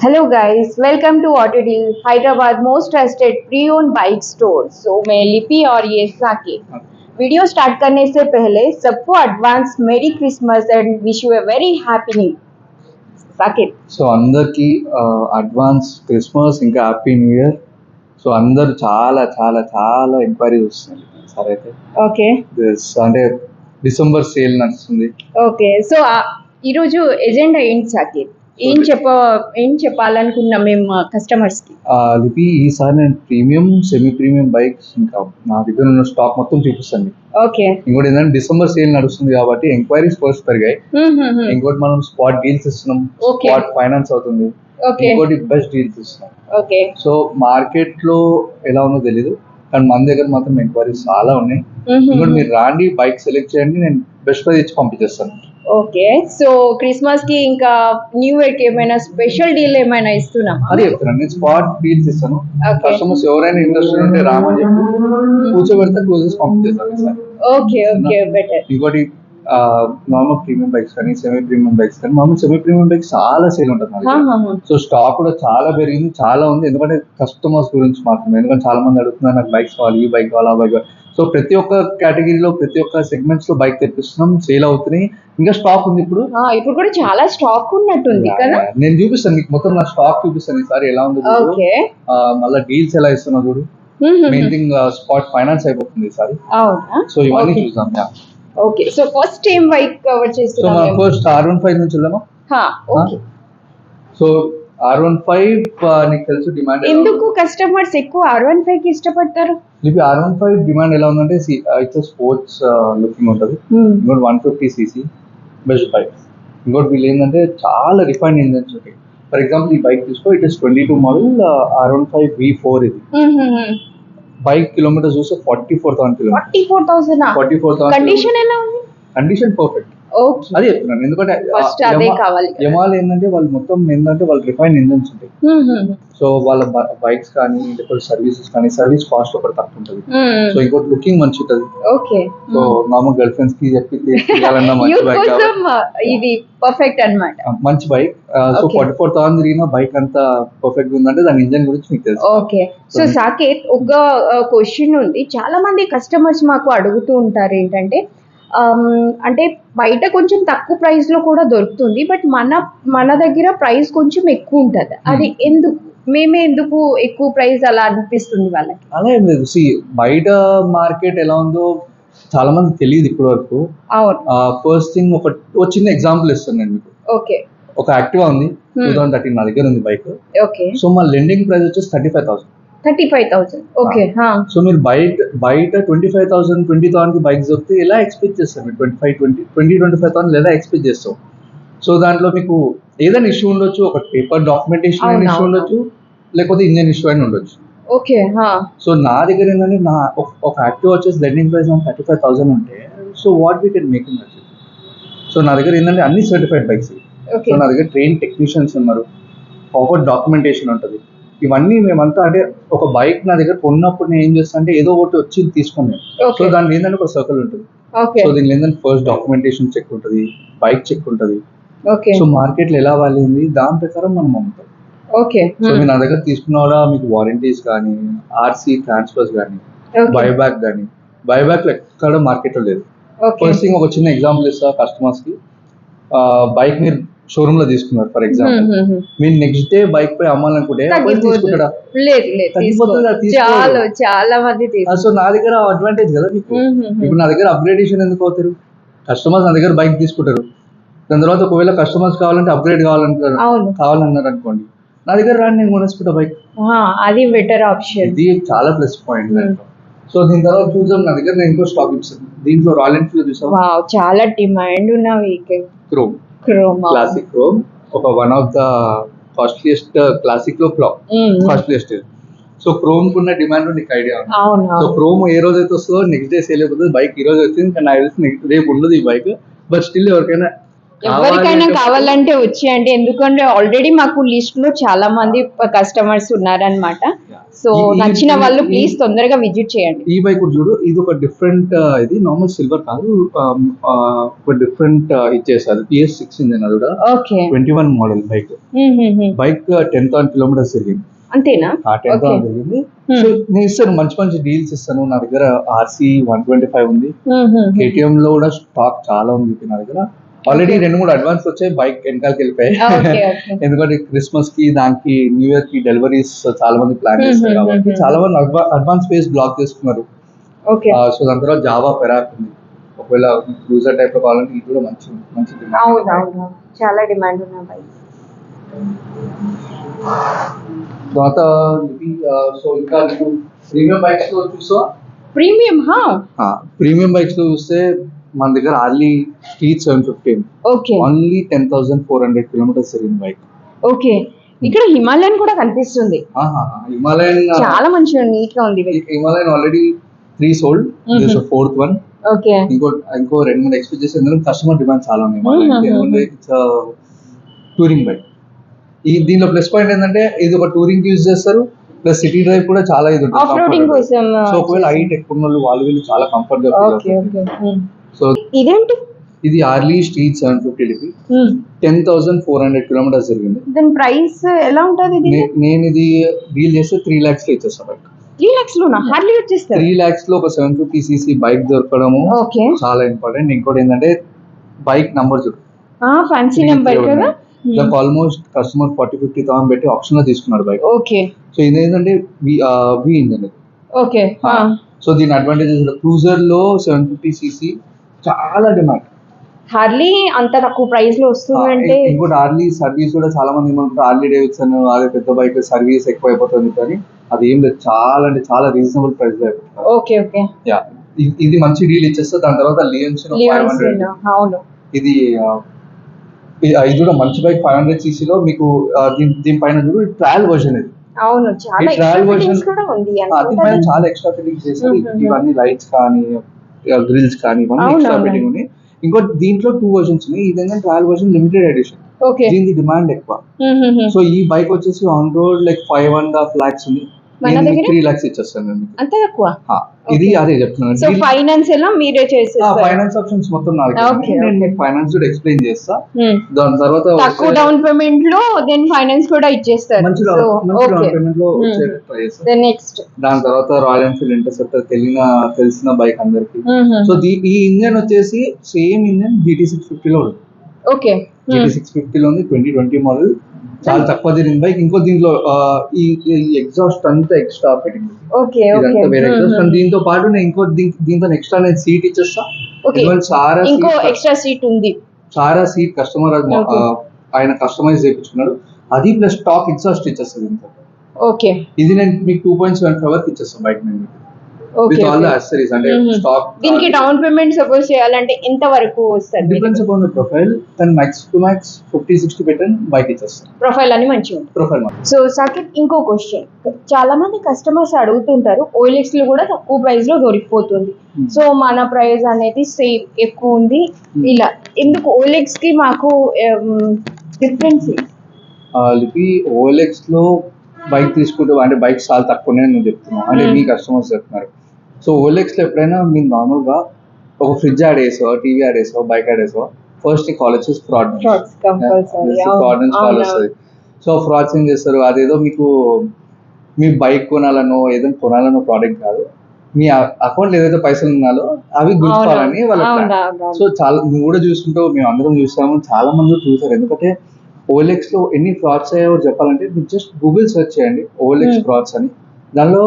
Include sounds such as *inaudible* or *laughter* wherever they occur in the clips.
Hello guys, welcome to Auto Deal, Hyderabad most trusted pre-owned bike store. So मैं लिपि और ये Saqib video start करने से पहले सबको advance merry Christmas and wish you a very happy new Saqib so అందరికి అడ్వాన్స్ క్రిస్మస్ ఇంకా హ్యాపీ న్యూ ఇయర్ సో అందరు చాలా చాలా చాలా ఎంక్వైరీస్ వస్తుంది సార్ అయితే ఓకే This అంటే డిసెంబర్ సేల్ నడుస్తుంది ఓకే సో ఈరోజు ఎజెండా ఏంటి సాకిబ్ ఏం చెప్ప ఏం చెప్పాలనుకున్నాం మేము కస్టమర్స్కి? ఆ, లిపి ఈసారి నేను ప్రీమియం సెమీ ప్రీమియం బైక్స్ ఇంకా నా దగ్గర ఉన్న స్టాక్ మొత్తం చూపిస్తాను. ఓకే. ఇంకోటి ఏంటంటే డిసెంబర్ సేల్ నడుస్తుంది కాబట్టి ఎంక్వైరీస్ ఫస్ట్ పెరిగాయి. ఇంకోటి మనం స్పాట్ డీల్స్ ఇస్తున్నాం. స్పాట్ ఫైనాన్స్ అవుతుంది. ఓకే. ఇంకోటి బెస్ట్ డీల్స్ ఇస్తున్నాం. ఓకే. సో మార్కెట్లో ఎలా ఉందో తెలీదు. కానీ మన దగ్గర మాత్రం ఎంక్వైరీస్ చాలా ఉన్నాయి. ఇంకోటి మీరు రాండి బైక్ సెలెక్ట్ చేయండి నేను బెస్ట్ ప్రైస్ ఇచ్చి పంపించేస్తాను. ఓకే. సో క్రిస్మస్కి ఇంకా న్యూ ఇయర్కి ఏమైనా స్పెషల్ డీల్ ఏమైనా ఇస్తున్నామా అదే చెప్తాను నేను స్పాట్ డీల్స్ ఇస్తాను. కస్టమర్స్ ఎవరైనా ఇంట్రెస్ట్ ఉంటే రామని చెప్పి కూర్చోబెడితే క్లోజెస్ పంపించేస్తాను ఓకే ఓకే బెటర్. ఇంకోటి నార్మల్ ప్రీమియం బైక్స్ కానీ సెమీ ప్రీమియం బైక్స్ కానీ మామూలు సెమీ ప్రీమియం బైక్స్ చాలా సేల్ ఉంటుంది. సో స్టాక్ కూడా చాలా పెరిగింది చాలా ఉంది. ఎందుకంటే కస్టమర్స్ గురించి మాత్రమే. ఎందుకంటే చాలా మంది అడుగుతున్నారు నాకు బైక్స్ కావాలి ఈ బైక్ కావాలి ఆ బైక్ కావాలి. సో ప్రతి ఒక్క కేటగిరీలో ప్రతి ఒక్క సెగ్మెంట్స్లో బైక్ తెప్పిస్తున్నాం సేల్ అవుతున్నాయి. ఇంకా స్టాక్ ఉంది ఇప్పుడు. ఇప్పుడు కూడా చాలా స్టాక్ ఉన్నట్టుంది కదా? నేను చూపిస్తాను మీకు మొత్తం నా స్టాక్ చూపిస్తాను ఈసారి ఎలా ఉంది మళ్ళీ డీల్స్ ఎలా ఇస్తున్నా చూడు. మెయిన్ థింగ్ స్పాట్ ఫైనాన్స్ అయిపోతుంది ఈసారి. సో ఇవన్నీ. చూద్దాం ఓకే. సో ఫస్ట్ ఏం బైక్ కవర్ చేస్తున్నాం? ఫస్ట్ ఆర్ వన్ ఫైవ్ నుంచి okay. So R one five నీకు తెలుసు డిమాండ్ ఎందుకు కస్టమర్స్ ఎక్కువ ఆర్ వన్ ఫైవ్కి ఇష్టపడతారు? లిపి ఆర్ వన్ ఫైవ్ డిమాండ్ ఎలా ఉందంటే ఇట్స్ స్పోర్ట్స్ లుకింగ్ ఉంటుంది. ఇంకోటి one fifty CC best bike ఇంకోటి వీళ్ళు ఏంటంటే చాలా రిఫైన్ ఇంజన్స్ ఉంటాయి. ఫర్ ఎగ్జాంపుల్ ఈ బైక్ తీసుకో it is twenty two model R one five V four ఇది. బైక్ కిలోమీటర్స్ చూస్తే forty four thousand kilometer forty four thousand forty four thousand condition ఎలా ఉంది? కండిషన్ పర్ఫెక్ట్ అదే చెప్తున్నాను. ఎందుకంటే ఫస్ట్ అదే కావాలి కదా. యమాల్ ఏంటంటే వాళ్ళు మొత్తం ఏంటంటే వాళ్ళు రిఫైన్ ఇంజన్స్ ఉంటాయి. సో వాళ్ళ బైక్స్ కానీ లేకపోతే సర్వీసెస్ కానీ సర్వీస్ కాస్ట్ ఒకటి తక్కువ ఉంటుంది. సో ఇంకోటి లుకింగ్ మంచి ఉంటుంది. ఓకే. సో మామూలు గర్ల్ ఫ్రెండ్స్కి చెప్పి *laughs* తీయాలన్నా మంచి బైక్ ఇది పర్ఫెక్ట్ అన్నమాట. మంచి bike so. Forty four thousand తిరిగిన బైక్ అంతా పర్ఫెక్ట్ ఉందంటే దాని ఇంజన్ గురించి మీకు తెలుసు. ఓకే. సో సాకేత్ ఒక క్వశ్చన్ ఉంది. చాలా మంది కస్టమర్స్ మాకు అడుగుతూ ఉంటారు ఏంటంటే అంటే బయట కొంచెం తక్కువ ప్రైస్లో కూడా దొరుకుతుంది బట్ మన మన దగ్గర ప్రైస్ కొంచెం ఎక్కువ ఉంటది. అది ఎందుకు మేమే ఎందుకు ఎక్కువ ప్రైస్ అలా అనిపిస్తుంది వాళ్ళకి? అలా ఏం లేదు. సి బయట మార్కెట్ ఎలా ఉందో చాలా మంది తెలియదు ఇప్పటి వరకు ఫస్ట్ థింగ్ ఒక ఒక చిన్న ఎగ్జాంపుల్ ఇస్తాను నేను మీకు. ఓకే ఒక యాక్టివా ఉంది. టూ థౌసండ్ థర్టీన్ నా దగ్గర ఉంది బైక్. ఓకే సో మా లెండింగ్ ప్రైస్ వచ్చేసి thirty five thousand thirty five thousand. Okay so మీరు బయట బయట ట్వంటీ ఫైవ్ థౌసండ్ ట్వంటీ థౌసండ్కి బైక్స్ దొరికితే ఎలా ఎక్స్పెక్ట్ చేస్తారు మీరు? Twenty five twenty twenty twenty five thousand ఎలా ఎక్స్పెక్ట్ చేస్తాం సో దాంట్లో మీకు ఏదైనా ఇష్యూ ఉండొచ్చు ఒక పేపర్ డాక్యుమెంటేషన్ ఇష్యూ. ఉండొచ్చు లేకపోతే ఇంజన్ ఇష్యూ అయినా ఉండొచ్చు. ఓకే సో నా దగ్గర ఏంటంటే నా ఒక- యాక్టివ్ వచ్చేసి lending price thirty five thousand ఉంటే so what we can make in so నా దగ్గర ఏంటంటే అన్ని సర్టిఫైడ్ బైక్స్ ఓకే. సో నా దగ్గర ట్రైన్ టెక్నీషియన్స్ ఉన్నారు. ప్రాపర్ డాక్యుమెంటేషన్ ఉంటుంది. ఇవన్నీ మేమంతా అంటే ఒక బైక్ నా దగ్గర కొన్నప్పుడు నేను ఏం చేస్తాను అంటే ఏదో ఒకటి వచ్చి తీసుకున్నాను సో దాని ఏంటంటే ఒక సర్కిల్ ఉంటుంది. ఓకే సో దీని ఏంటంటే ఫస్ట్ డాక్యుమెంటేషన్ చెక్ ఉంటుంది బైక్ చెక్ ఉంటుంది. ఓకే సో మార్కెట్లో ఎలా వాలింది దాని ప్రకారం మనం అమ్ముతాం. ఓకే సో మీరు నా దగ్గర తీసుకున్న కూడా మీకు వారంటీస్ కానీ ఆర్సీ ట్రాన్స్ఫర్స్ కానీ బైబ్యాక్ కానీ బైబ్యాక్ ఎక్కడ మార్కెట్లో లేదు. ఫస్ట్ థింగ్ ఒక చిన్న ఎగ్జాంపుల్ ఇస్తా కస్టమర్స్కి. బైక్ మీరు షోరూమ్లో తీసుకున్నారు ఫర్ ఎగ్జాంపుల్ మీరు నెక్స్ట్ డే బైక్ పై అమ్మాలనుకుంటే. తీసుకుంటాడా. చాలా చాలా మంది సో నా దగ్గర అడ్వాంటేజ్ కదా మీకు? ఇప్పుడు నా దగ్గర అప్గ్రేడేషన్ ఎందుకు అవుతారు? కస్టమర్స్ నా దగ్గర బైక్ తీసుకుంటారు. దాని తర్వాత ఒకవేళ కస్టమర్స్ కావాలంటే అప్గ్రేడ్ కావాలంటారు. కావాలన్నారు అనుకోండి. నా దగ్గర రాని నేను కొనేసుకుంటా బైక్ అది బెటర్ ఆప్షన్ ఇది చాలా ప్లస్ పాయింట్ సో దీని తర్వాత చూద్దాం నా దగ్గర నేను ఇంకో స్టాక్ ఇస్తాను దీంట్లో రాయల్ ఎన్ఫీల్డ్ చూసాం చాలా డిమాండ్ ఉన్న వెహికల్ క్రోమా క్లాసిక్ క్రోమ్ ఒక వన్ ఆఫ్ ద కాస్ట్లీయెస్ట్ క్లాసిక్లో కాస్ట్లీయెస్ట్ సో క్రోమ్ కున్న డిమాండ్ నీకు ఐడియా ఉంది. సో క్రోమ్ ఏ రోజు అయితే వస్తుందో నెక్స్ట్ డే సేల్ అయిపోతుంది బైక్ ఈ రోజు వచ్చింది కానీ నాకు తెలిసి next- రేపు ఉండదు ఈ బైక్ బట్ స్టిల్ ఎవరికైనా ఎవరికైనా కావాలి కావాలంటే వచ్చేయండి. ఎందుకంటే ఆల్రెడీ మాకు లిస్ట్లో చాలా మంది కస్టమర్స్ ఉన్నారనమాట సో నచ్చిన వాళ్ళు ప్లీజ్ తొందరగా విజిట్ చేయండి. ఈ బైక్ కూడా చూడు ఇది ఒక డిఫరెంట్ ఇది నార్మల్ సిల్వర్ కాదు ఒక డిఫరెంట్ ఇచ్చేసారు పిఎస్ సిక్స్ ఇంజన్ అది కూడా. Okay. Twenty one model bike bike ten thousand kilometers తిరిగింది అంతేనా. సో నేను ఇస్తాను మంచి మంచి డీల్స్ ఇస్తాను. నా దగ్గర ఆర్సీ వన్ ట్వంటీ ఫైవ్ ఉంది. కేటీఎం లో కూడా స్టాక్ చాలా ఉంది నా దగ్గర. ఆల్రెడీ రెండు మూడు అడ్వాన్స్ వచ్చాయి బైక్ వెనకాలకి వెళ్ళిపోయాయి ఓకే ఓకే ఎందుకంటే క్రిస్మస్కి దానికి న్యూ ఇయర్కి డెలివరీస్ చాలా మంది ప్లాన్ Hmm, చేస్తారు hmm, కాబట్టి hmm, చాలా మంది అడ్వాన్స్ స్పేస్ బ్లాక్ చేసుకున్నారు ఓకే సో దాని తర్వాత జావా పెరాక్ ఉంది ఒకవేళ క్రూజర్ టైప్లో కావాలంటే ఇది కూడా మంచి మంచి demand. అవును ఉంది. అవును చాలా డిమాండ్ ఉన్న బైక్ తర్వాత సో ఇంకా నీకు ప్రీమియం బైక్స్లో చూసా ప్రీమియం హా ప్రీమియం బైక్స్లో చూస్తే మన దగ్గర Harley street seven fifteen okay only ten thousand four hundred kilometers తిరిగింది బైక్ ఓకే ఇక్కడ హిమాలయన్ కూడా కనిపిస్తుంది. హిమాలయన్ చాలా మంచిగా నీట్గా ఉంది Himalayan already three sold. Fourth one okay ఇంకో ఇంకో రెండు మూడు ఎక్స్పెక్ట్ చేసి ఎందుకంటే కస్టమర్ డిమాండ్ చాలా ఉంది. ఇట్స్ టూరింగ్ బైక్ ఈ దీనిలో ప్లస్ పాయింట్ ఏంటంటే ఇది ఒక టూరింగ్ యూజ్ చేస్తారు. ప్లస్ సిటీ డ్రైవ్ కూడా చాలా ఇది కోసం సో ఒకవేళ హైట్ ఎక్కువ వాళ్ళు వాళ్ళు చాలా కంఫర్ట్గా ఇదేంటి? ఇది Harley street seven fifty DP. Ten thousand four hundred kilometers జరిగింది. దాని ప్రైస్ ఎలా ఉంటుంది నేను ఇది డీల్ చేస్తే త్రీ ల్యాక్స్లో ఇచ్చేస్తాను బైక్ త్రీ లాక్స్ లోనా? హార్లీ వచ్చేస్తారు త్రీ ల్యాక్స్లో ఒక సెవెన్ ఫిఫ్టీ సీసీ బైక్ దొరకడము ఓకే చాలా ఇంపార్టెంట్ ఇంకోటి ఏంటంటే బైక్ నంబర్ చూడు. ఫ్యాన్సీ నెంబర్ కదా? దానికి almost customer forty fifty thousand పెట్టి ఆప్షన్లో తీసుకున్నాడు బైక్ ఓకే సో ఇది ఏంటంటే వి ఇంజన్ ఓకే సో దీని అడ్వాంటేజెస్ క్రూజర్లో సెవెన్ ఫిఫ్టీ సీసీ చాలా డిమాండ్. హార్లీ అంత తక్కువ ప్రైస్లో వస్తుందంటే ఇంకోటి ఆర్లీ సర్వీస్ కూడా చాలా మంది ఏమంటారు ఆర్లీ డేవిడ్సన్ అదే పెద్ద బైక్ సర్వీస్ ఎక్కువ అయిపోతుంది కానీ అది ఏం లేదు చాలా అంటే చాలా రీజనబుల్ ప్రైస్లో ఓకే ఓకే. యా ఇది మంచి డీల్ ఇచ్చేస్తే దాని తర్వాత లియన్స్ ఫైవ్ లియోన్స్ హండ్రెడ్ అవును. ఇది ఇది కూడా మంచి బైక్ ఫైవ్ హండ్రెడ్ సీసీలో మీకు దీనిపైన చూడు ట్రయల్ వర్షన్ ఇది. అవును చాలా ఎక్స్ట్రా కూడా ఉంది దీనిపైన అనుకుంటా చాలా ఎక్స్ట్రా ఫిట్టింగ్స్ చేస్తారు Mhm. ఇవన్నీ లైట్స్ కానీ గ్రిల్స్ కానీ ఎక్స్ట్రా. ఫిట్టింగ్ ఉన్నాయి ఇంకోటి దీంట్లో టూ వర్షన్స్ ఉన్నాయి. ఇది ఏంటంటే ట్రయల్ వర్షన్ లిమిటెడ్ ఎడిషన్ దీనికి డిమాండ్ ఎక్కువ. సో ఈ బైక్ వచ్చేసి on road like five and half lakhs ఉంది. మన నేను దగ్గర? త్రీ లాక్స్ ఇచ్చేస్తాను. అంత తక్కువ? ఇది అదే చెప్తున్నాను. సో ఫైనాన్స్ ఎలా మీరే ఫైనాన్స్ ఆప్షన్స్ మొత్తం నా. నేను. మీకు ఫైనాన్స్ కూడా ఎక్స్ప్లెయిన్ చేస్తా. Hmm. దాని తర్వాత తక్కువ డౌన్ పేమెంట్లో దెన్ ఫైనాన్స్ కూడా ఇచ్చేస్తారు. మంచి డౌన్ పేమెంట్లో Hmm. వచ్చే ట్రై చేస్తాం. దెన్ నెక్స్ట్ దాని తర్వాత రాయల్ ఎన్ఫీల్డ్ ఇంటర్సెప్టర్ తెలియన తెలిసిన బైక్ అందరికి. సో ఈ ఇంజన్ వచ్చేసి సేమ్ ఇంజన్ జీటీ సిక్స్ ఫిఫ్టీలో ఉంది. ఓకే జీటీ సిక్స్ ఫిఫ్టీలో ఉంది ట్వంటీ ట్వంటీ మోడల్ చాలా తక్కువ తిరిగింది. బైక్ ఇంకో దీంట్లో ఈ ఎగ్జాస్ట్ అంతా ఎక్స్ట్రా ఫిట్టింగ్ ఓకే ఓకే. ఇదంతా వేరే ఎగ్జాస్ట్ అండ్ దీంతో పాటు నేను ఇంకో దీంతో ఎక్స్ట్రా నేను సీట్ ఇచ్చేస్తా. ఓకే. సారా ఇంకో సీట్ ఎక్స్ట్రా సీట్ ఉంది. సారా సీట్ కస్టమర్ Okay. ఆయన కస్టమైజ్ చేయించుకున్నాడు. అది ప్లస్ స్టాక్ ఎగ్జాస్ట్ ఇచ్చేస్తుంది ఇంత ఓకే. ఇది నేను మీకు టూ పాయింట్ సెవెన్ ఫైవ్ వరకు ఇచ్చేస్తాను బైక్ నేను. విత్ ఆల్ ద యాక్సరీస్ అంటే Mhm. స్టాక్ దీనికి డౌన్ పేమెంట్ సపోజ్ చేయాలంటే ఎంత వరకు వస్తుంది? డిపెండ్స్ అపాన్ ద ప్రొఫైల్ తను max to max fifty sixty పెట్టండి బైక్ ఇచ్చేస్తాను ప్రొఫైల్ అని మంచిగా ప్రొఫైల్ సో సాకిబ్ ఇంకో క్వశ్చన్ చాలా మంది కస్టమర్స్ అడుగుతుంటారు ఓఎల్ఎక్స్లో కూడా తక్కువ ప్రైస్లో దొరికిపోతుంది. Hmm. సో మన ప్రైస్ అనేది సేమ్ ఎక్కువ ఉంది. ఇలా ఎందుకు ఓఎల్ఎక్స్కి మాకు డిఫరెన్స్ లిపి ఓఎల్ఎక్స్లో బైక్ తీసుకుంటూ అంటే బైక్స్ చాలా తక్కువనే నేను చెప్తున్నాను అంటే Hmm. మీ కస్టమర్స్ చెప్తున్నారు. సో ఓఎల్ఎక్స్లో ఎప్పుడైనా మీరు నార్మల్గా ఒక ఫ్రిడ్జ్ యాడ్ చేసావు టీవీ యాడ్ చేసావు బైక్ యాడ్ చేసావు? ఫస్ట్ నీ కాల్ వచ్చేసి ఫ్రాడ్. ఫ్రాడ్ నుంచి కాల్ వస్తుంది. సో ఫ్రాడ్స్ ఏం చేస్తారు? అదేదో మీకు మీ బైక్ కొనాలనో ఏదైనా కొనాలనో ప్రోడక్ట్ కాదు. మీ అకౌంట్ ఏదైతే పైసలు ఉన్నాలో అవి గుర్తుకోవాలని వాళ్ళ. సో చాలా నువ్వు కూడా చూసుకుంటావు మేము అందరం చూసాము చాలా మంది చూసారు ఎందుకంటే ఓఎల్ఎక్స్లో ఎన్ని ఫ్రాడ్స్ అయ్యాయో చెప్పాలంటే మీరు జస్ట్ గూగుల్ సెర్చ్ చేయండి ఓఎల్ఎక్స్ Hmm. ఫ్రాడ్స్ అని. దానిలో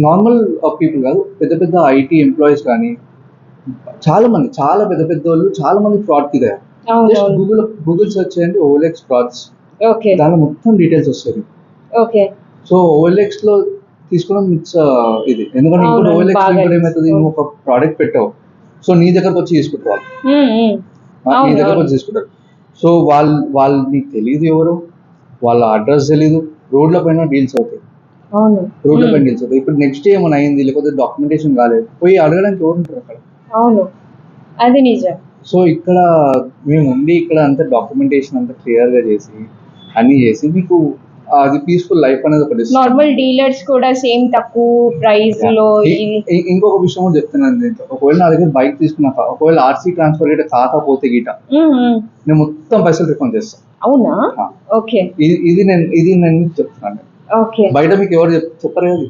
నార్మల్ పీపుల్ కాదు పెద్ద పెద్ద ఐటీ ఎంప్లాయీస్ కానీ చాలా మంది చాలా పెద్ద పెద్ద వాళ్ళు చాలా మంది ఫ్రాడ్కి జస్ట్ గూగుల్ గూగుల్ సెర్చ్ చేయండి ఓఎల్ఎక్స్ ఫ్రాడ్స్ ఓకే దానిలో మొత్తం డీటెయిల్స్ వస్తాయి. ఓకే సో ఓఎల్ఎక్స్లో తీసుకోవడం ఇట్స్ ఇది. ఎందుకంటే ఇంకోటి ఓఎల్ఎక్స్ ఇంకోటి ఏమవుతుంది. నువ్వు ఒక ప్రోడక్ట్ పెట్టావు. సో నీ దగ్గరకు వచ్చి ఆ, అవును, నీ దగ్గరకు. వచ్చి తీసుకుంటారు. సో వాళ్ళు వాళ్ళు నీకు తెలియదు ఎవరు. వాళ్ళ అడ్రస్ తెలీదు. రోడ్ల పైన డీల్స్ అవుతాయి. రోడ్ల. పైన డీల్స్ అవుతాయి ఇప్పుడు నెక్స్ట్ ఏమైనా అయింది లేకపోతే డాక్యుమెంటేషన్ కాలేదు పోయి అడగడానికి ఎవరు ఉంటారు అక్కడ? అవును. అది నిజం. సో ఇక్కడ మేము ఉండి ఇక్కడ అంతా డాక్యుమెంటేషన్ అంతా క్లియర్గా చేసి అన్ని చేసి మీకు అది పీస్ఫుల్ లైఫ్ అనేది ఒకటి. నార్మల్ డీలర్స్ కూడా సేమ్ తక్కువ ప్రైస్లో ఇంకొక విషయం కూడా చెప్తున్నాను దీంట్లో ఒకవేళ నా దగ్గర బైక్ తీసుకున్నాక ఒకవేళ ఆర్సీ ట్రాన్స్ఫర్ గిట్ట కాకపోతే గిట. నేను మొత్తం పైసలు రిఫండ్ చేస్తాను అవునా. ఓకే. ఇది నేను ఇది నేను చెప్తున్నాను. బయట మీకు ఎవరు చెప్ చెప్పరు కదా.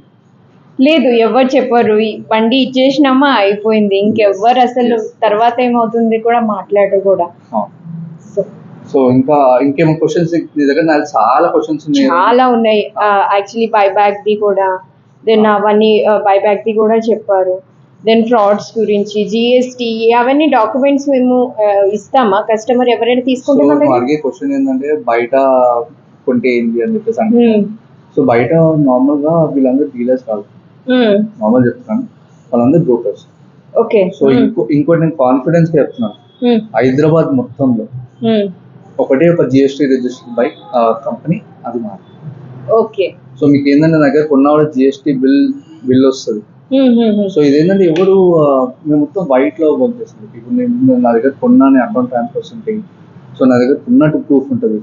లేదు ఎవరు చెప్పరు? బండి ఇచ్చేసినామా? అయిపోయింది. ఇంకెవ్వరు అసలు. తర్వాత ఏమవుతుంది కూడా మాట్లాడరు కూడా. సో. ఇంకా ఇంకేమో క్వశ్చన్స్ నీ దగ్గర నాకు చాలా క్వశ్చన్స్ ఉన్నాయి. చాలా ఉన్నాయి. యాక్చువల్లీ బైబ్యాక్ ది కూడా. దెన్ అవన్నీ బైబ్యాక్ ది కూడా చెప్పారు. దెన్ ఫ్రాడ్స్ గురించి జిఎస్టీ అవన్నీ డాక్యుమెంట్స్ మేము ఇస్తామా? కస్టమర్ ఎవరైనా తీసుకుంటే క్వశ్చన్ ఏంటంటే బయట కొంటే ఏంటి అని చెప్పేసి. సో బయట నార్మల్గా వీళ్ళందరూ డీలర్స్ కాదు. నార్మల్ చెప్తాను. వాళ్ళందరూ బ్రోకర్స్ ఓకే. సో ఇంకో ఇంకోటి నేను కాన్ఫిడెన్స్గా చెప్తున్నాను. హైదరాబాద్ మొత్తంలో. ఒకటే ఒక జిఎస్టీ రిజిస్టర్డ్ బైక్ కంపెనీ అది మాది. ఓకే. సో మీకు ఏంటంటే నా దగ్గర కొన్న కూడా జిఎస్టీ బిల్ బిల్ వస్తుంది. సో ఇదేంటంటే ఎవరు మేము మొత్తం వైట్లో పంపిస్తుంది ఇప్పుడు నేను నేను నా దగ్గర కొన్నాను అకౌంట్ ట్రాన్స్ఫర్స్ ఉంటాయి సో నా దగ్గర ఉన్నట్టు ప్రూఫ్ ఉంటుంది.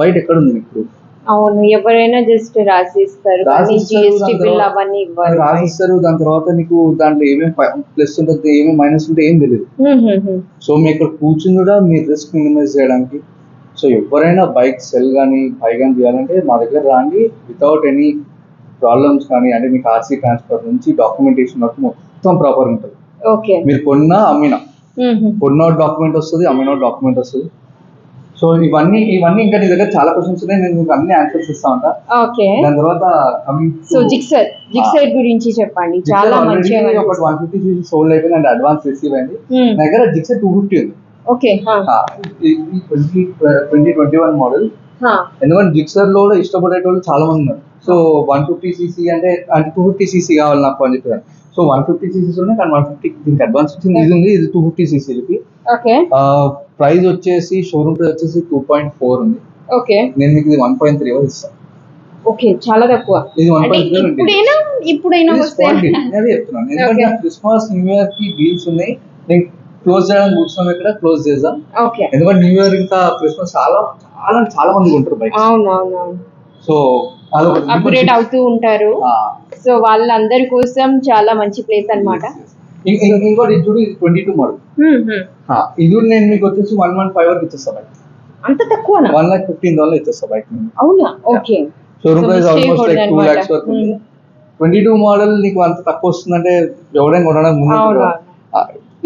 బయట ఎక్కడ ఉంది మీకు ప్రూఫ్ అవును ఎవరైనా జస్ట్ రాసిస్తారు. జిఎస్టీ దాని బిల్ తర్వాత- అవన్నీ ఇవ్వరు రాసిస్తారు దాని తర్వాత నీకు దాంట్లో ఏమేమి ప్లస్ ఉంటుంది ఏమేమి మైనస్ ఉంటే ఏం తెలియదు. సో మీ ఇక్కడ కూర్చుని కూడా మీ రిస్క్ మినిమైజ్ చేయడానికి. సో ఎవరైనా బైక్ సెల్ కానీ బై కానీ చేయాలంటే మా దగ్గర రాండి. వితౌట్ ఎనీ ప్రాబ్లమ్స్ కానీ అంటే మీకు ఆర్సీ ట్రాన్స్ఫర్ నుంచి డాక్యుమెంటేషన్ వరకు మొత్తం ప్రాపర్ ఉంటుంది. ఓకే. మీరు కొన్నా అమ్మినా. మ్మ్, మ్మ్. కొన్న డాక్యుమెంట్ వస్తుంది అమ్మిన డాక్యుమెంట్ వస్తుంది. సో ఇవన్నీ ఇవన్నీ ఇంకా నీ దగ్గర చాలా క్వశ్చన్స్ ఉన్నాయి. నేను మీకు అన్ని ఆన్సర్స్ ఇస్తా ఉంటా. ఓకే. దాని తర్వాత కమింగ్ సో జిక్సర్ జిక్సర్ గురించి చెప్పండి. చాలా మంచిగా ఒక వన్ ఫిఫ్టీ సీసీ సోల్డ్ అయిపోయింది అండ్ అడ్వాన్స్ రిసీవ్ అయింది. నా దగ్గర జిక్సర్ టూ ఫిఫ్టీ ఉంది. ఓకే హా, ట్వంటీ ట్వంటీ వన్ మోడల్ హా. ఎందుకంటే జిక్సర్లో కూడా ఇష్టపడే వాళ్ళు చాలా మంది ఉన్నారు. సో వన్ ఫిఫ్టీ సీసీ అంటే అంటే టూ ఫిఫ్టీ సీసీ కావాలి నాకు అని చెప్పారు. సో వన్ ఫిఫ్టీ సీసీస్ ఉన్నాయి. కానీ వన్ ఫిఫ్టీ దీనికి అడ్వాన్స్ వచ్చింది ఇది ఉంది. ఇది టూ ఫిఫ్టీ సీసీలకి ఓకే ప్రైస్ వచ్చేసి షోరూమ్ ప్రైస్ వచ్చేసి టూ పాయింట్ ఫోర్ ఉంది. ఓకే నేను మీకు ఇది వన్ పాయింట్ త్రీ వరకు ఇస్తాను ఓకే చాలా తక్కువ. ఇది వన్ పాయింట్ త్రీ ఇప్పుడైనా ఇప్పుడైనా వస్తే. అదే చెప్తున్నాను. ఎందుకంటే. క్రిస్మస్ న్యూ ఇయర్కి డీల్స్ ఉన్నాయి. నేను క్లోజ్ చేయడానికి కూర్చున్నాం ఇక్కడ క్లోజ్ చేద్దాం. ఓకే ఎందుకంటే న్యూ ఇయర్ ఇంకా క్రిస్మస్ చాలా చాలా చాలా మంది ఉంటారు బైక్ అవును అవును అవును సో అప్గ్రేడ్ అవుతూ ఉంటారు. సో వాళ్ళందరి కోసం చాలా మంచి ప్లేస్ అన్నమాట. ఇంకోటి ఇది చూడు ట్వంటీ టూ మోడల్ ఇది నేను మీకు వచ్చేసి వన్ వన్ ఫైవ్ వరకు ఇచ్చేస్తా బైక్. అంత తక్కువనా? వన్ లాక్ ఫిఫ్టీన్ థౌసండ్ ఇచ్చేస్తా బైక్ అవునా? Okay. Showroom price almost like two. Lakhs వరకు. ట్వంటీ టూ మోడల్ నీకు అంత తక్కువ వస్తుందంటే ఎవడైనా కొనడానికి ముందు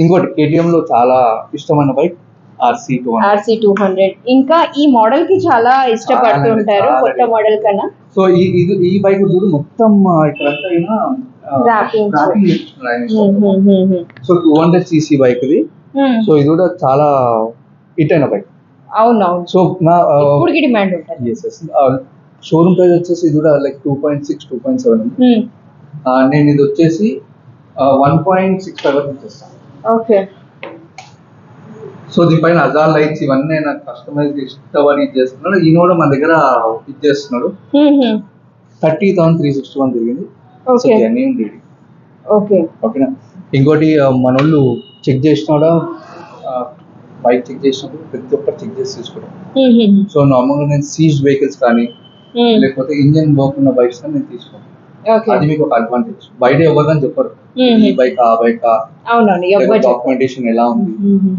ఇంకోటి కేటీఎం లో చాలా ఇష్టమైన బైక్. ఆర్సీ టూ హండ్రెడ్ ఇంకా ఈ మోడల్కి చాలా ఇష్టపడుతూ ఉంటారు. కొత్త మోడల్ కన్నా. సో ఈ బైక్ చూడు మొత్తం. So two hundred CC bike ఇది. సో ఇది కూడా చాలా హిట్ అయిన బైక్. అవును అవును సో నా ఇప్పటికి డిమాండ్ ఉంటుంది. షోరూమ్ ప్రైస్ వచ్చేసి ఇది కూడా like two point six two point seven. నేను ఇది వచ్చేసి వన్ పాయింట్ సిక్స్ ఫైవ్ వరకు ఇచ్చేస్తాను. ఓకే. సో దీనిపైన అజార్ లైట్స్ ఇవన్నీ నాకు కస్టమైజ్ ఇష్టపడి ఇచ్చేస్తున్నాడు ఈయన కూడా మన దగ్గర ఇచ్చేస్తున్నాడు హ్మ్, హ్మ్. Thirty thousand three sixty one తిరిగింది. So okay. ఓకేనా? ఇంకోటి ఆ, మన వాళ్ళు చెక్ చేసినా కూడా బైక్ చెక్ చేసినప్పుడు ప్రతి ఒక్కరు చెక్ చేసి హ్మ్. సో నార్మల్గా నేను సీజ్ వెహికల్స్ కానీ. లేకపోతే ఇంజన్ వర్క్ ఉన్న బైక్స్ కానీ నేను తీసుకుంటాను ఓకే. అది మీకు ఒక అడ్వాంటేజ్ బయట ఎవరికని చెప్పరు. బైక్ ఆ బైక్ డాక్యుమెంటేషన్ ఎలా ఉంది.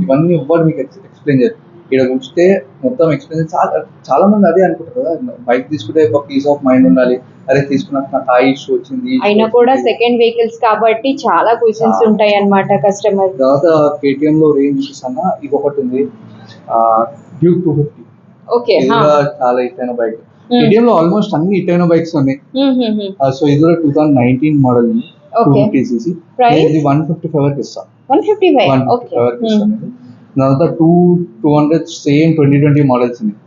ఇవన్నీ ఎవ్వరు మీకు ఎక్స్ప్లెయిన్ చేయరు. ఇక్కడ ఉంచితే మొత్తం ఎక్స్ప్లెయిన్ చాలా చాలా మంది అదే అనుకుంటారు కదా బైక్ తీసుకుంటే ఒక పీస్ ఆఫ్ మైండ్ ఉండాలి. అరే తీసుకున్నాక నాకు ఆ ఇష్యూ వచ్చింది అయినా కూడా. సెకండ్ వెహికల్స్ కాబట్టి చాలా క్వశ్చన్స్. ఉంటాయి అన్నమాట కస్టమర్ తర్వాత కేటీఎం లో రేంజ్ అన్న ఇది ఒకటి ఉంది. డ్యూక్ టూ ఫిఫ్టీ ఓకే చాలా ఇట్టైన బైక్. కేటీఎం లో ఆల్మోస్ట్ అన్ని ఇట్టైన బైక్స్ ఉన్నాయి. సో ఇది కూడా two thousand nineteen model two CC Price? ఇది వన్ ఫిఫ్టీ ఫైవ్ వరకు ఇస్తాను one fifty five one fifty five వరకు ఇస్తాను ఇది. తర్వాత two two hundred same twenty twenty models ఉన్నాయి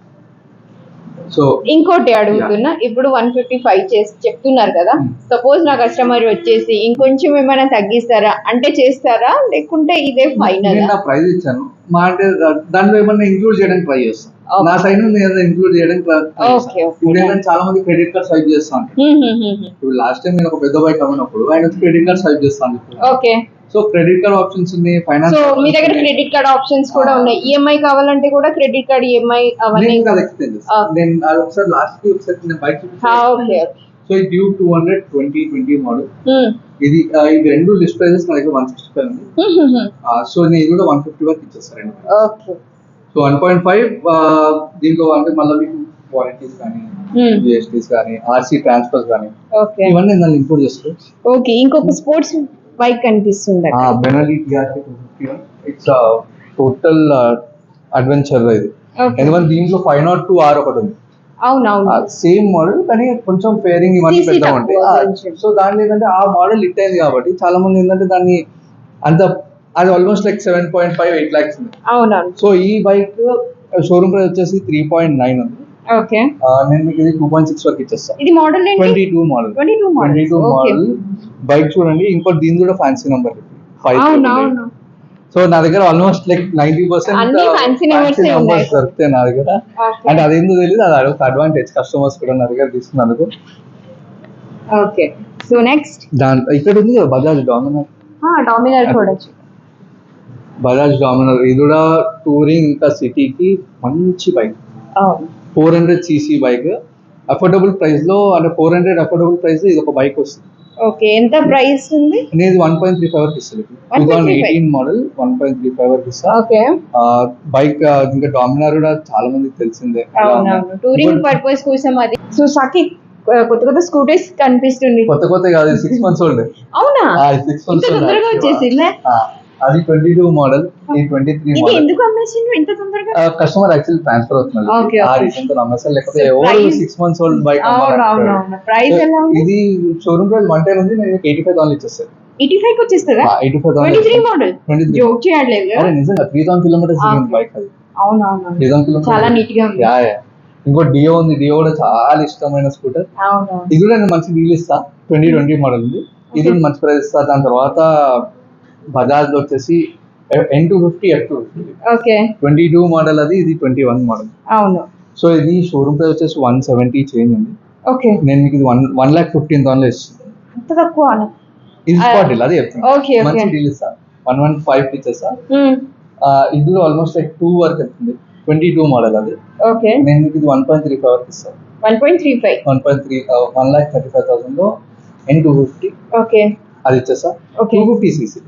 సో ఇంకోటి అడుగుతున్నా ఇప్పుడు వన్ ఫిఫ్టీ ఫైవ్ చేసి చెప్తున్నారు కదా Hmm. సపోజ్ నా కస్టమర్ వచ్చేసి ఇంకొంచెం ఏమైనా తగ్గిస్తారా అంటే చేస్తారా లేకుంటే ఇదే ఫైనల్ నేను నా ప్రైస్ ఇచ్చాను మా అంటే దాంట్లో ఏమన్నా ఇంక్లూడ్ చేయడానికి ట్రై చేస్తాను. నా సైడ్ ఏదో ఇంక్లూడ్ చేయడానికి చేస్తాను. Okay, okay. ఇప్పుడు ఏంటంటే చాలా మంది క్రెడిట్ కార్డ్ స్వైప్ చేస్తా ఉంటారు హ్మ్, హ్మ్, హ్మ్, హ్మ్. ఇప్పుడు లాస్ట్ టైం నేను ఒక పెద్ద బైక్ అమ్మినప్పుడు ఆయన క్రెడిట్ కార్డ్ స్వైప్ చేస్తాను okay so credit card options ఉన్నాయి ఫైనాన్స్ సో మీ దగ్గర క్రెడిట్ కార్డ్ ఆప్షన్స్ కూడా ఉన్నాయి. ఈఎంఐ కావాలంటే కూడా క్రెడిట్ కార్డ్ ఈఎంఐ అవన్నీ నేను అది ఎక్స్ప్లెయిన్ చేస్తాను. నేను ఒకసారి లాస్ట్కి ఒకసారి నేను బైక్ ఓకే సో ఈ due two hundred twenty twenty model. ఇది ఇది రెండు లిస్ట్ ప్రైజెస్ నా దగ్గర వన్ సిక్స్టీ ఫైవ్ ఉంది సో నేను ఇది కూడా వన్ ఫిఫ్టీ వరకు ఇచ్చేస్తాను okay. So one point five దీంట్లో అంటే మళ్ళీ మీకు వారంటీస్ కానీ. జిఎస్టీస్ కానీ ఆర్సీ ట్రాన్స్ఫర్స్ కానీ ఓకే. ఇవన్నీ దాన్ని ఇంక్లూడ్ చేస్తారు ఓకే ఇంకొక స్పోర్ట్స్ బైక్ కనిపిస్తుంది. బెనలీ ఇట్స్ టోటల్ అడ్వెంచర్ ఇది. ఎందుకంటే దీంట్లో ఫైవ్ నాట్ టూ ఆర్ ఒకటి ఉంది. అవునవును. సేమ్ మోడల్ కానీ కొంచెం ఫేరింగ్ ఇవన్నీ పెద్ద ఉంటాయి కొంచెం. సో దాంట్లో ఏంటంటే ఆ మోడల్ హిట్ అయింది కాబట్టి చాలా మంది ఏంటంటే దాన్ని అంత అది almost like seven point five eight lakhs ఉంది. అవునవును. సో ఈ బైక్ షోరూమ్ ప్రైస్ వచ్చేసి త్రీ పాయింట్ నైన్ ఉంది. ఓకే. నేను మీకు ఇది టూ పాయింట్ సిక్స్ వరకు ఇచ్చేస్తాను ఇది model twenty two model twenty two twenty two model model bike చూడండి ఇంకోటి దీని కూడా ఫ్యాన్సీ నెంబర్ ఫైవ్ సో నా దగ్గర ఆల్మోస్ట్ లైక్ నైన్టీ పర్సెంట్ ఏ ఉన్నాయి. దొరుకుతాయి నా దగ్గర. అండ్ అదేందో తెలియదు అది ఒక అడ్వాంటేజ్ కస్టమర్స్ కూడా నా దగ్గర తీసుకున్నందుకు. ఓకే. సో నెక్స్ట్ దాంట్లో ఇక్కడ ఉంది కదా బజాజ్ డామినర్ డామినర్ కూడా చూ- బజాజ్ డామినర్ ఇది కూడా టూరింగ్ ఇంకా సిటీకి మంచి bike four hundred CC bike. Affordable ప్రైస్లో అంటే ఫోర్ హండ్రెడ్ అఫోర్డబుల్ ప్రైస్లో ఇది ఒక బైక్ వస్తుంది. ఓకే ఎంత ప్రైస్ ఉంది? నేను వన్ పాయింట్ త్రీ ఫైవ్ వరకు ఇస్తుంది. Two 1.35 thousand eighteen model one point three five వరకు ఇస్తా ఓకే. బైక్ ఇంకా డామినార్ కూడా చాలా మందికి తెలిసిందే. టూరింగ్ పర్పస్ కోసం అది. సో సాకి కొత్త కొత్త స్కూటీస్ కనిపిస్తుంది కొత్త కొత్త కాదు సిక్స్ మంత్స్ ఓల్డ్ అవునా? సిక్స్ మంత్స్ తొందరగా వచ్చేసిందా? అది ట్వంటీ టూ మోడల్ ఈ ట్వంటీ త్రీ మోడల్. ఎందుకు అమ్మేసిండ్రు? ఇంత తొందరగా? కస్టమర్ యాక్చువల్లీ ట్రాన్స్ఫర్ అవుతున్నారు. Okay, ఆ. రీజన్తో నమ్మేస్తారు లేకపోతే price- six months old bike price ఎలా ఇది షోరూమ్ ప్రైస్ వన్ టెన్ ఉంది నేను ఎయిటీ ఫైవ్ థౌసండ్ ఇచ్చేస్తాను ఎయిటీ ఫైవ్ వచ్చేస్తుందా eighty five twenty three thousand model twenty three joke చేయట్లేదు కదా. అరే నిజంగా త్రీ థౌసండ్ కిలోమీటర్స్. బైక్ అది. అవును అవును త్రీ థౌసండ్ కిలోమీటర్స్ చాలా నీట్గా ఉంది. యా యా ఇంకో డియో ఉంది. డియో కూడా చాలా ఇష్టమైన స్కూటర్ ఇది కూడా నేను మంచి డీల్ ఇస్తా. ట్వంటీ ట్వంటీ మోడల్ ఉంది. ఇది మంచి ప్రైస్ ఇస్తా. దాని తర్వాత బజాజ్లో వచ్చేసి N two fifty F two fifty okay. Twenty two model అది ఇది ట్వంటీ వన్ మోడల్. అవును. సో ఇది షోరూమ్ ప్రైస్ వచ్చేసి వన్ సెవెంటీ చేంజ్ ఉంది ఓకే. నేను మీకు ఇది one one lakh fifteen thousand ఇస్తాను. అంత తక్కువ ఇది స్పాట్ డీల్ అదే చెప్తాను. మంచి డీల్ ఇస్తా. వన్ వన్ ఫైవ్ ఇచ్చేస్తా ఇది కూడా ఆల్మోస్ట్ లైక్ టూ వరకు వెళ్తుంది ట్వంటీ టూ మోడల్ అది. ఓకే. నేను మీకు ఇది వన్ పాయింట్ త్రీ ఫైవ్ వరకు ఇస్తాను. One point three five one point three one lakh thirty five థౌసండ్లో N two fifty okay. అది ఇచ్చేస్తా. Two fifty CC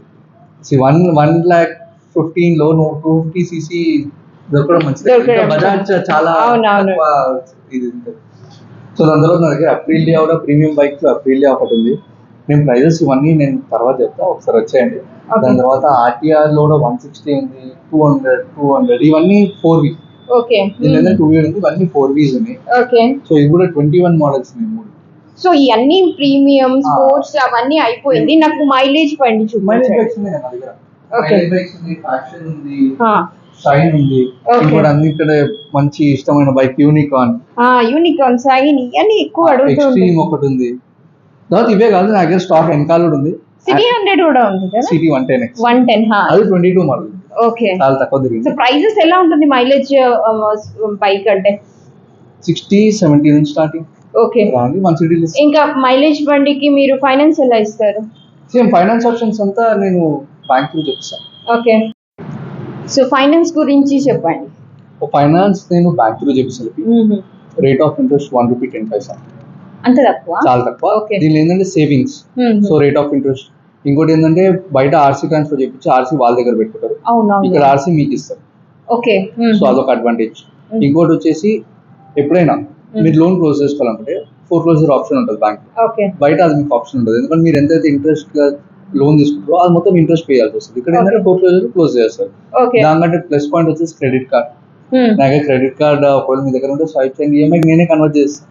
C one one lakh ఫిఫ్టీన్లో నువ్వు టూ ఫిఫ్టీ సీసీ దొరకడం మంచిది. బజాజ్ చాలా ఇది. సో అందులో నా దగ్గర అప్రిలియా కూడా ప్రీమియం బైక్లో అప్రిలియా ఒకటి ఉంది. నేను ప్రైజెస్ ఇవన్నీ నేను తర్వాత చెప్తా ఒకసారి వచ్చేయండి. దాని తర్వాత ఆర్టీఆర్లో కూడా వన్ సిక్స్టీ ఉంది టూ హండ్రెడ్ టూ హండ్రెడ్ ఇవన్నీ four Vs okay. Two wheel ఉంది ఇవన్నీ ఫోర్ వీస్ ఉన్నాయి. ఓకే. సో ఇవి కూడా ట్వంటీ వన్ మోడల్స్ ఉన్నాయి మూడు. సో ఇవన్నీ ప్రీమియం స్పోర్ట్స్ అవన్నీ అయిపోయింది. నాకు మైలేజ్ బండి మైలేజ్ చూపించండి ఇక్కడ మంచి ఇష్టమైన బైక్ యూనికాన్ ఆ, యూనికార్న్ సైన్ ఇవన్నీ ఎక్కువ అడుగుతుంది ఎక్స్ట్రీమ్ ఒకటి ఉంది తర్వాత ఇవే కాదు నా దగ్గర స్టాక్ వెనకాల కూడా ఉంది. సిటీ హండ్రెడ్ కూడా ఉంది కదా? City one ten one ten అది ట్వంటీ టూ మోడల్ ఓకే చాలా తక్కువ సో తిరిగింది ప్రైజెస్ ఎలా ఉంటుంది మైలేజ్ బైక్ అంటే? సిక్స్టీ సెవెంటీ నుంచి స్టార్టింగ్ ఓకే. మంచి డీల్స్ ఇంకా మైలేజ్ బండికి మీరు ఫైనాన్స్ ఎలా ఇస్తారు? సేమ్ ఫైనాన్స్ ఆప్షన్స్ అంతా నేను బ్యాంక్ త్రూ చెప్తాను ఓకే. సో ఫైనాన్స్ గురించి చెప్పండి. ఫైనాన్స్ నేను బ్యాంక్ త్రూ చెప్పేసరికి rate of interest one rupee ten paisa. అంత తక్కువ? చాలా తక్కువ. Okay. దీనిలో ఏంటంటే savings. So rate of interest. ఇంకోటి ఏంటంటే బయట ఆర్సీ ట్రాన్స్ఫర్ చేయించి ఆర్సీ వాళ్ళ దగ్గర పెట్టుకుంటారు. ఇక్కడ ఆర్సీ మీకు ఇస్తారు. ఓకే. సో అదొక అడ్వాంటేజ్. ఇంకోటి వచ్చేసి ఎప్పుడైనా మీరు లోన్ క్లోజ్ చేసుకోవాలంటే ఫోర్ క్లోజర్ ఆప్షన్ ఉంటుంది బ్యాంక్ బయట అది మీకు ఆప్షన్ ఉంటుంది. ఎందుకంటే మీరు ఎంతైతే ఇంట్రెస్ట్ లోన్ తీసుకుంటారో అది మొత్తం ఇంట్రెస్ట్ పే చేయాల్సి వస్తుంది. ఇక్కడ ఏంటంటే. ఫోర్ క్లోజర్ క్లోజ్ చేస్తారు. దానికంటే ప్లస్ పాయింట్ వచ్చేసి క్రెడిట్ కార్డ్ మ్మ్. నా దగ్గర క్రెడిట్ కార్డ్ ఒకవేళ మీ దగ్గర ఉంటే స్వైప్ చేయండి. ఈఎంఐ నేనే కన్వర్ట్ చేస్తాను.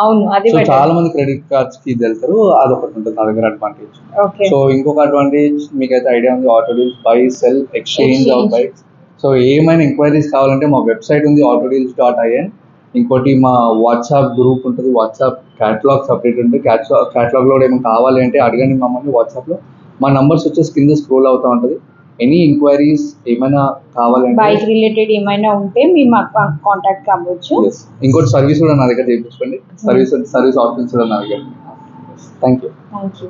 అవును. అది. చాలా మంది క్రెడిట్ కార్డ్స్కి వెళ్తారు. అదొకటి ఉంటుంది నా దగ్గర అడ్వాంటేజ్ సో ఇంకొక అడ్వాంటేజ్ మీకైతే ఐడియా ఉంది. Auto deals buy sell exchange of. Bikes so ఏమైనా ఎంక్వైరీస్ కావాలంటే మా వెబ్సైట్ ఉంది ఆటో డీల్స్ డాట్ ఐఎన్ ఇంకోటి మా వాట్సాప్ గ్రూప్ ఉంటుంది వాట్సాప్ క్యాటలాగ్ సపరేట్ ఉంటుంది. క్యాటలాగ్ క్యాటలాగ్లో ఏమైనా కావాలి అంటే అడగండి మమ్మల్ని వాట్సాప్లో మా నంబర్స్ వచ్చేసి కింద స్క్రోల్ అవుతా ఉంటుంది. ఎనీ ఎంక్వైరీస్ ఏమైనా కావాలంటే బైక్ రిలేటెడ్ ఏమైనా ఉంటే మీరు మాకు కాంటాక్ట్ Yes. ఇంకోటి సర్వీస్ కూడా నా దగ్గర చేయించుకోండి సర్వీస్ సర్వీస్ ఆప్షన్స్ కూడా నా దగ్గర. Thank you thank you